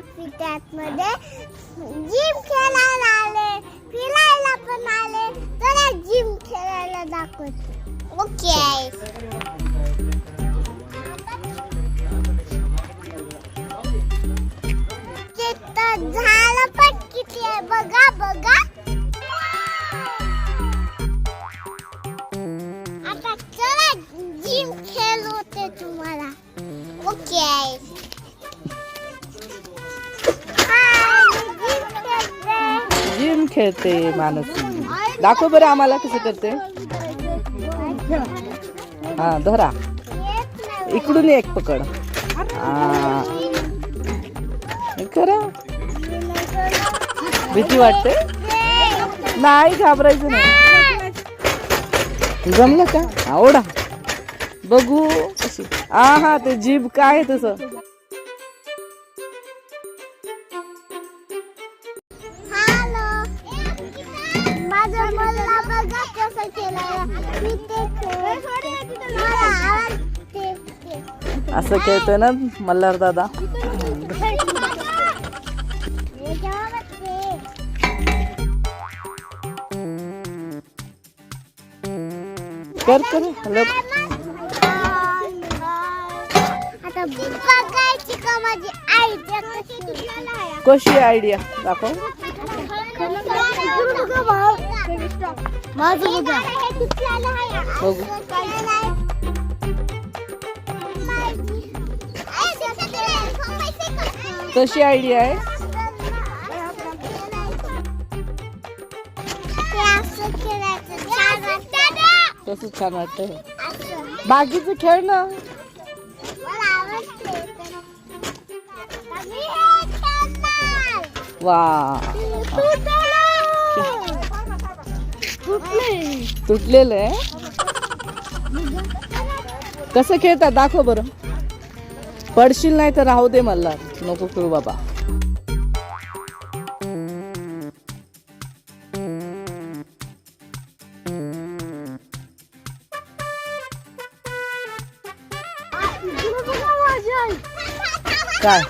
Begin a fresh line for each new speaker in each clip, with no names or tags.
फिट्यात मध्ये जिम खेळायला आले फिरायला पण आले. तर जिम खेळायला दाखवते. ओके.
खेळते मानसी. दाखव बरं आम्हाला कसं करते. हा धरा. इकडून एक पकड. हे. करा. भीती वाटते? नाही घाबरायचं नाही. जमलं का? आवडा बघू कशी. हा हा ते जीभ काय आहे तसं?
बघा कसं केलं मी ते खेळते. मला आवडते ते.
असं खेळतोय ना मल्हार दादा कर कर हॅलो
आता बघायची का माझी आई कशी
कशी आयडिया दाखव
माझं बघा
बघू कशी आयडिया आहे? कसं छान वाटतंय. बाकीचं खेळ ना? वा तुटलेलं आहे. कसं खेळतात? दाखव बरं. पडशील नाही तर राहू दे मला नको खेळू बाबा. काय?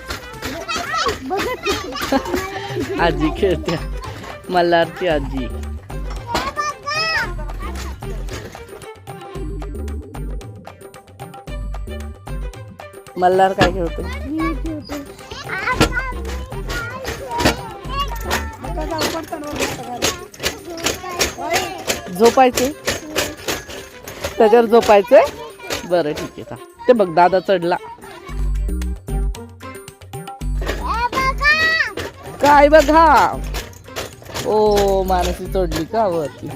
आजी खेळते. मल्हारची आजी. मल्हार काय खेळतो झोपायचे? त्याच्यावर झोपायचंय? बरं ठीक आहे का ते बघ दादा चढला. काय बघा? ओ मानसी चढली का वरती?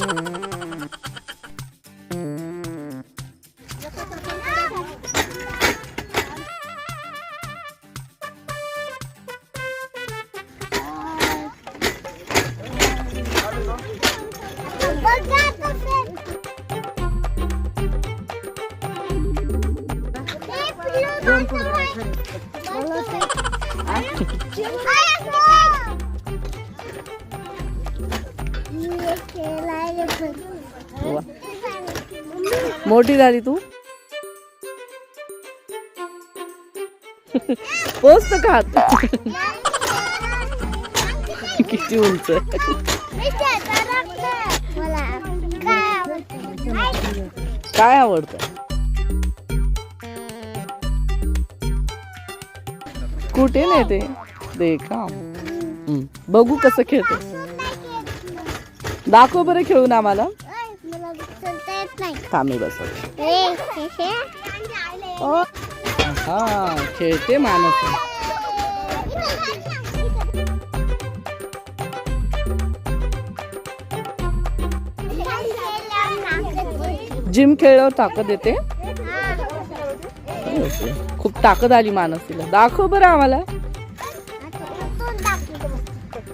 Ai, amor! E aquela... वा. मोठी झाली तू. पोचत का किती उंच काय आवडतं? कुठे नाही ते काम. का बघू कसं खेळतो दाखव बरं खेळून आम्हाला. थांबी
बस हा
खेळते मानस जिम खेळल्यावर ताकद येते. खूप ताकद आली मानसीला दाखव बरं आम्हाला.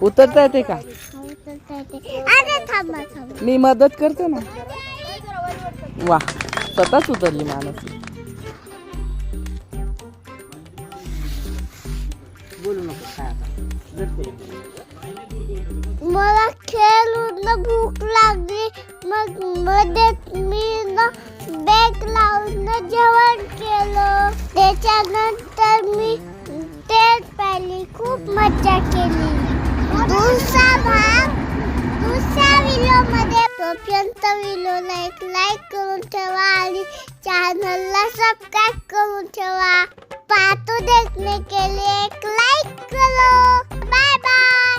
उतरता येते का? मी मदत करते ना. वा स्वतःच उतरली मानसी बोलू नको काय आता?
मला खेळून भूक लागली. मग मध्ये मी ना बॅग लावून ना जेवण केलं. त्याच्यानंतर मी तेल प्याली खूप मजा केली. दुसरा भाग पुढच्या व्हिडिओमध्ये तोपर्यंत व्हिडिओला एक लाईक करून ठेवा आणि चॅनलला सबस्क्राईब करून ठेवा. पाहतो देखने के लिए एक लाईक करो. Bye bye.